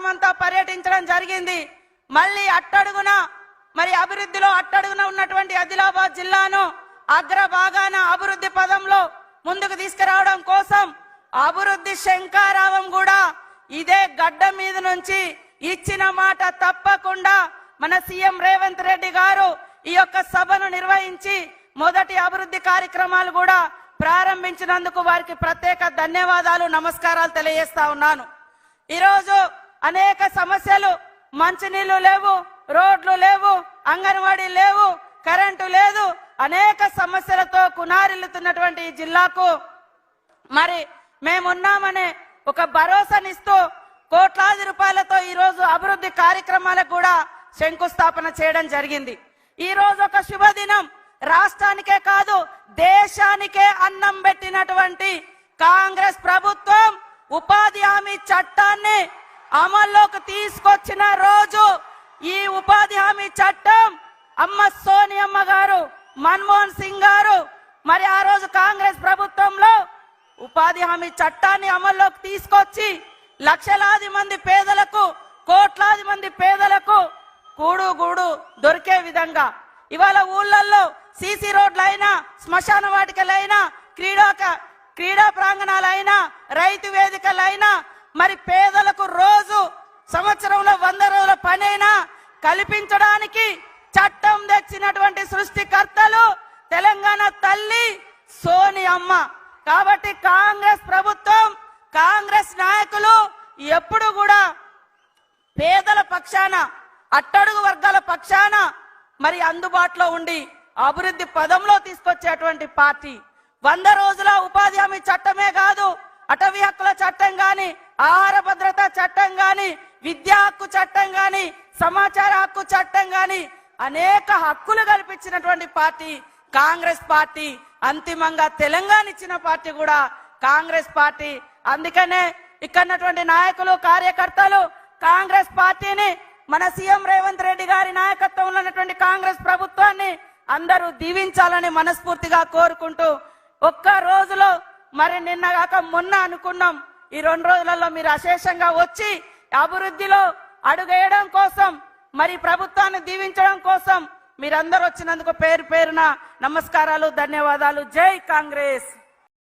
రాష్ట్రమంతా పర్యటించడం జరిగింది. మళ్ళీ అట్టడుగున మరి అభివృద్ధిలో అట్టడుగున ఉన్నటువంటి ఆదిలాబాద్ జిల్లాను అగ్రభాగాన అభివృద్ధి పదంలో ముందుకు తీసుకురావడం కోసం అభివృద్ధి శంకారావం కూడా ఇదే గడ్డ మీద నుంచి ఇచ్చిన మాట తప్పకుండా మన సీఎం రేవంత్ రెడ్డి గారు ఈ యొక్క సభను నిర్వహించి మొదటి అభివృద్ధి కార్యక్రమాలు కూడా ప్రారంభించినందుకు వారికి ప్రత్యేక ధన్యవాదాలు నమస్కారాలు తెలియజేస్తా ఉన్నాను. ఈరోజు అనేక సమస్యలు మంచినీళ్ళు లేవు రోడ్లు లేవు అంగన్వాడీ లేవు కరెంటు లేదు అనేక సమస్యలతో కునారిల్లుతున్నటువంటి ఈ జిల్లాకు మరి మేమున్నామనే ఒక భరోసానిస్తూ కోట్లాది రూపాయలతో ఈ రోజు అభివృద్ధి కార్యక్రమాలకు కూడా శంకుస్థాపన చేయడం జరిగింది. ఈ రోజు ఒక శుభదినం. రాష్ట్రానికే కాదు దేశానికే అన్నం పెట్టినటువంటి కాంగ్రెస్ ప్రభుత్వం ఉపాధి హామీ చట్టాన్ని అమల్లోకి తీసుకొచ్చిన రోజు ఈ ఉపాధి హామీ చట్టం అమ్మ సోనియమ్మ గారు మన్మోహన్ సింగ్ గారు మరి ఆ రోజు కాంగ్రెస్ ప్రభుత్వంలో ఉపాధి హామీ చట్టాన్ని అమల్లోకి తీసుకొచ్చి లక్షలాది మంది పేదలకు కోట్లాది మంది పేదలకు కూడు గూడు దొరికే విధంగా ఇవాళ ఊళ్ళల్లో సీసీ రోడ్లైనా శ్మశాన వాటికలైనా క్రీడా క్రీడా ప్రాంగణాలైనా రైతు వేదికలైనా మరి పేదలకు రోజు సంవత్సరంలో వంద రోజుల పనైనా కల్పించడానికి చట్టం తెచ్చినటువంటి సృష్టికర్తలు తెలంగాణ తల్లి సోని అమ్మ. కాబట్టి కాంగ్రెస్ ప్రభుత్వం కాంగ్రెస్ నాయకులు ఎప్పుడు కూడా పేదల పక్షాన అట్టడుగు వర్గాల పక్షాన మరి అందుబాటులో ఉండి అభివృద్ధి పదంలో తీసుకొచ్చేటువంటి పార్టీ. వంద రోజుల ఉపాధి హామీ చట్టమే కాదు అటవీ హక్కుల చట్టం గాని ఆహార భద్రత చట్టం గాని విద్యా హక్కు చట్టం గాని సమాచార హక్కు చట్టం గాని అనేక హక్కులు కల్పించినటువంటి పార్టీ కాంగ్రెస్ పార్టీ అంతిమంగా తెలంగాణ ఇచ్చిన పార్టీ కూడా కాంగ్రెస్ పార్టీ. అందుకనే ఇక్కడ ఉన్నటువంటి నాయకులు కార్యకర్తలు కాంగ్రెస్ పార్టీని మన సీఎం రేవంత్ రెడ్డి గారి నాయకత్వంలో ఉన్నటువంటి కాంగ్రెస్ ప్రభుత్వాన్ని అందరూ దీవించాలని మనస్ఫూర్తిగా కోరుకుంటూ ఒక్క రోజులో మరి నిన్న కాక మొన్న అనుకున్నాం. ఈ రెండు రోజులలో మీరు అశేషంగా వచ్చి అభివృద్ధిలో అడుగేయడం కోసం మరి ప్రభుత్వాన్ని దీవించడం కోసం మీరందరూ వచ్చినందుకు పేరు పేరున నమస్కారాలు ధన్యవాదాలు. జై కాంగ్రెస్!